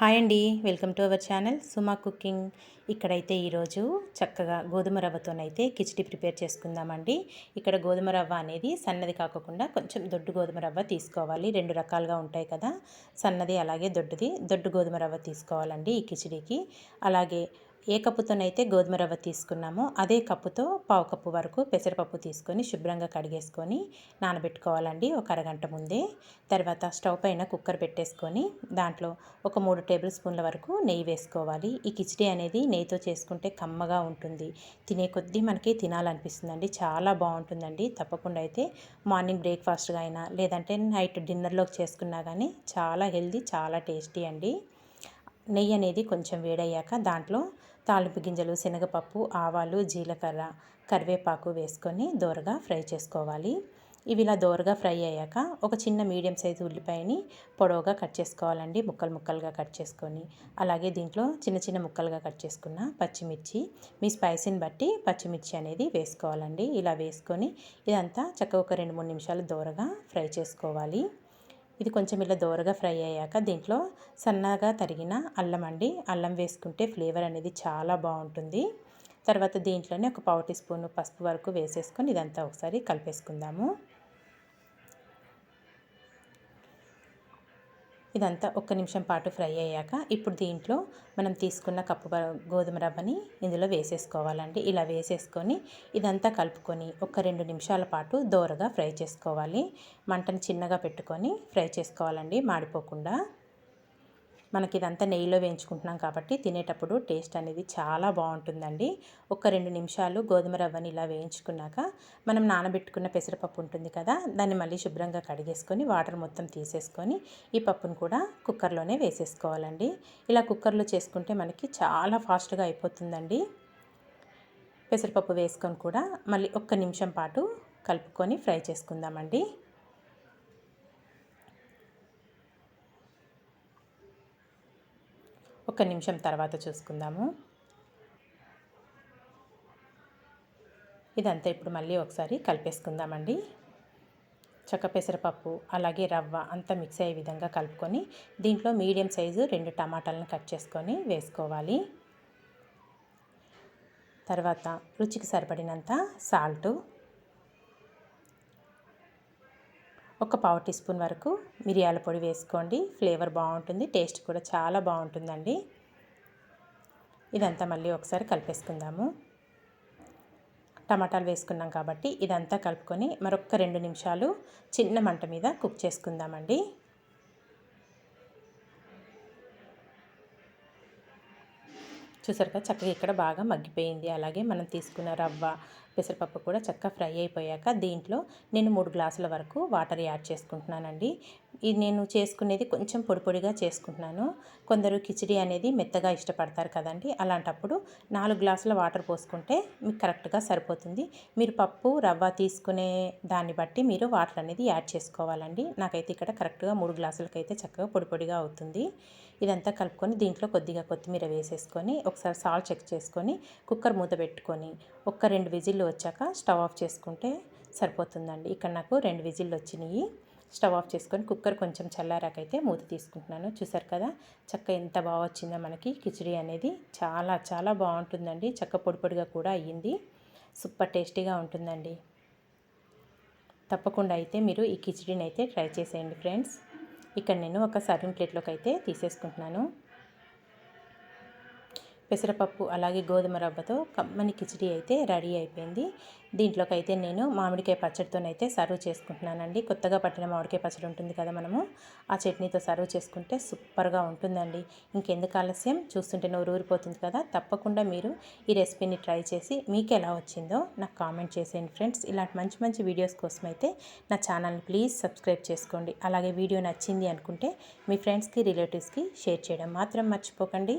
Hi అండి welcome to our channel Suma cooking. ఇక్కడైతే ఈరోజు చక్కగా గోధుమ రవ్వతోనైతే కిచిడి ప్రిపేర్ చేసుకుందామండి. ఇక్కడ గోధుమ రవ్వ అనేది సన్నది కాకుండా కొంచెం దొడ్డు గోధుమ రవ్వ తీసుకోవాలి. రెండు రకాలుగా ఉంటాయి కదా సన్నది అలాగే దొడ్డుది. దొడ్డు గోధుమ రవ్వ తీసుకోవాలండి ఈ కిచిడికి. అలాగే ఏ కప్పుతోనైతే గోధుమ రవ్వ తీసుకున్నామో అదే కప్పుతో పావు కప్పు వరకు పెసరపప్పు తీసుకొని శుభ్రంగా కడిగేసుకొని నానబెట్టుకోవాలండి. ఒక అరగంట ముందే. తర్వాత స్టవ్ పైన కుక్కర్ పెట్టేసుకొని దాంట్లో ఒక మూడు టేబుల్ స్పూన్ల వరకు నెయ్యి వేసుకోవాలి. ఈ కిచిడి అనేది నెయ్యితో చేసుకుంటే కమ్మగా ఉంటుంది. తినే కొద్దీ మనకి తినాలనిపిస్తుందండి. చాలా బాగుంటుందండి. తప్పకుండా అయితే మార్నింగ్ బ్రేక్ఫాస్ట్గా అయినా లేదంటే నైట్ డిన్నర్లోకి చేసుకున్నా కానీ చాలా హెల్దీ చాలా టేస్టీ అండి. నెయ్యి అనేది కొంచెం వేడయ్యాక దాంట్లో తాలింపు గింజలు శనగపప్పు ఆవాలు జీలకర్ర కరివేపాకు వేసుకొని దోరగా ఫ్రై చేసుకోవాలి. ఇవి ఇలా దోరగా ఫ్రై అయ్యాక ఒక చిన్న మీడియం సైజు ఉల్లిపాయని పొడవుగా కట్ చేసుకోవాలండి. ముక్కలు ముక్కలుగా కట్ చేసుకొని. అలాగే దీంట్లో చిన్న చిన్న ముక్కలుగా కట్ చేసుకున్న పచ్చిమిర్చి మీ స్పైసీని బట్టి పచ్చిమిర్చి అనేది వేసుకోవాలండి. ఇలా వేసుకొని ఇదంతా చక్కగా ఒక రెండు మూడు నిమిషాలు దోరగా ఫ్రై చేసుకోవాలి. ఇది కొంచెం ఇలా దోరగా ఫ్రై అయ్యాక దీంట్లో సన్నగా తరిగిన అల్లం అండి. అల్లం వేసుకుంటే ఫ్లేవర్ అనేది చాలా బాగుంటుంది. తర్వాత దీంట్లోనే ఒక పావు టీ స్పూన్ పసుపు వరకు వేసేసుకొని ఇదంతా ఒకసారి కలిపేసుకుందాము. ఇదంతా ఒక్క నిమిషం పాటు ఫ్రై అయ్యాక ఇప్పుడు దీంట్లో మనం తీసుకున్న కప్పు గోధుమ రవ్వని ఇందులో వేసేసుకోవాలండి. ఇలా వేసేసుకొని ఇదంతా కలుపుకొని ఒక రెండు నిమిషాల పాటు దోరగా ఫ్రై చేసుకోవాలి. మంటను చిన్నగా పెట్టుకొని ఫ్రై చేసుకోవాలండి. మాడిపోకుండా. మనకి ఇదంతా నెయ్యిలో వేయించుకుంటున్నాం కాబట్టి తినేటప్పుడు టేస్ట్ అనేది చాలా బాగుంటుందండి. ఒక రెండు నిమిషాలు గోధుమ రవ్వని ఇలా వేయించుకున్నాక మనం నానబెట్టుకున్న పెసరపప్పు ఉంటుంది కదా దాన్ని మళ్ళీ శుభ్రంగా కడిగేసుకొని వాటర్ మొత్తం తీసేసుకొని ఈ పప్పును కూడా కుక్కర్లోనే వేసేసుకోవాలండి. ఇలా కుక్కర్లో చేసుకుంటే మనకి చాలా ఫాస్ట్గా అయిపోతుందండి. పెసరపప్పు వేసుకొని కూడా మళ్ళీ ఒక్క నిమిషం పాటు కలుపుకొని ఫ్రై చేసుకుందామండి. ఒక నిమిషం తర్వాత చూసుకుందాము. ఇదంతా ఇప్పుడు మళ్ళీ ఒకసారి కలిపేసుకుందామండి. చక్క పెసరపప్పు అలాగే రవ్వ అంతా మిక్స్ అయ్యే విధంగా కలుపుకొని దీంట్లో మీడియం సైజు రెండు టమాటాలను కట్ చేసుకొని వేసుకోవాలి. తర్వాత రుచికి సరిపడినంత సాల్టు ఒక పావు టీ స్పూన్ వరకు మిరియాల పొడి వేసుకోండి. ఫ్లేవర్ బాగుంటుంది టేస్ట్ కూడా చాలా బాగుంటుందండి. ఇదంతా మళ్ళీ ఒకసారి కలిపేసుకుందాము. టమాటాలు వేసుకున్నాం కాబట్టి ఇదంతా కలుపుకొని మరొక రెండు నిమిషాలు చిన్న మంట మీద కుక్ చేసుకుందామండి. చూసారు కదా చక్కగా ఇక్కడ బాగా మగ్గిపోయింది. అలాగే మనం తీసుకున్న రవ్వ పెసరపప్పు కూడా చక్కగా ఫ్రై అయిపోయాక దీంట్లో నేను మూడు గ్లాసుల వరకు వాటర్ యాడ్ చేసుకుంటున్నానండి. ఇది నేను చేసుకునేది కొంచెం పొడి పొడిగా చేసుకుంటున్నాను. కొందరు కిచిడి అనేది మెత్తగా ఇష్టపడతారు కదండి అలాంటప్పుడు నాలుగు గ్లాసుల వాటర్ పోసుకుంటే మీకు కరెక్ట్గా సరిపోతుంది. మీరు పప్పు రవ్వ తీసుకునే దాన్ని బట్టి మీరు వాటర్ అనేది యాడ్ చేసుకోవాలండి. నాకైతే ఇక్కడ కరెక్ట్గా మూడు గ్లాసులకైతే చక్కగా పొడి పొడిగా అవుతుంది. ఇదంతా కలుపుకొని దీంట్లో కొద్దిగా కొత్తిమీర వేసేసుకొని ఒకసారి సాల్ట్ చెక్ చేసుకొని కుక్కర్ మూత పెట్టుకొని ఒక్క రెండు విజిల్లు వచ్చాక స్టవ్ ఆఫ్ చేసుకుంటే సరిపోతుందండి. ఇక్కడ నాకు రెండు విజిల్లు వచ్చినాయి. స్టవ్ ఆఫ్ చేసుకొని కుక్కర్ కొంచెం చల్లారాకైతే మూత తీసుకుంటున్నాను. చూసారు కదా చక్క ఎంత బాగా వచ్చిందో మనకి. కిచిడి అనేది చాలా చాలా బాగుంటుందండి. చక్క పొడి పొడిగా కూడా అయ్యింది. సూపర్ టేస్టీగా ఉంటుందండి. తప్పకుండా అయితే మీరు ఈ కిచిడిని అయితే ట్రై చేసేయండి ఫ్రెండ్స్. ఇక్కడ నేను ఒక సర్వింగ్ ప్లేట్లోకి అయితే తీసేసుకుంటున్నాను. పెసరపప్పు అలాగే గోధుమ రవ్వతో కమ్మని కిచిడి అయితే రెడీ అయిపోయింది. దీంట్లోకి అయితే నేను మామిడికాయ పచ్చడితోనైతే సర్వ్ చేసుకుంటున్నానండి. కొత్తగా పట్టిన మామిడికాయ పచ్చడి ఉంటుంది కదా మనము ఆ చట్నీతో సర్వ్ చేసుకుంటే సూపర్గా ఉంటుందండి. ఇంకెందుకు ఆలస్యం? చూస్తుంటే నోరు ఊరిపోతుంది కదా. తప్పకుండా మీరు ఈ రెసిపీని ట్రై చేసి మీకు ఎలా వచ్చిందో నాకు కామెంట్ చేసేయండి ఫ్రెండ్స్. ఇలాంటి మంచి మంచి వీడియోస్ కోసం అయితే నా ఛానల్ని ప్లీజ్ సబ్స్క్రైబ్ చేసుకోండి. అలాగే వీడియో నచ్చింది అనుకుంటే మీ ఫ్రెండ్స్కి రిలేటివ్స్కి షేర్ చేయడం మాత్రం మర్చిపోకండి.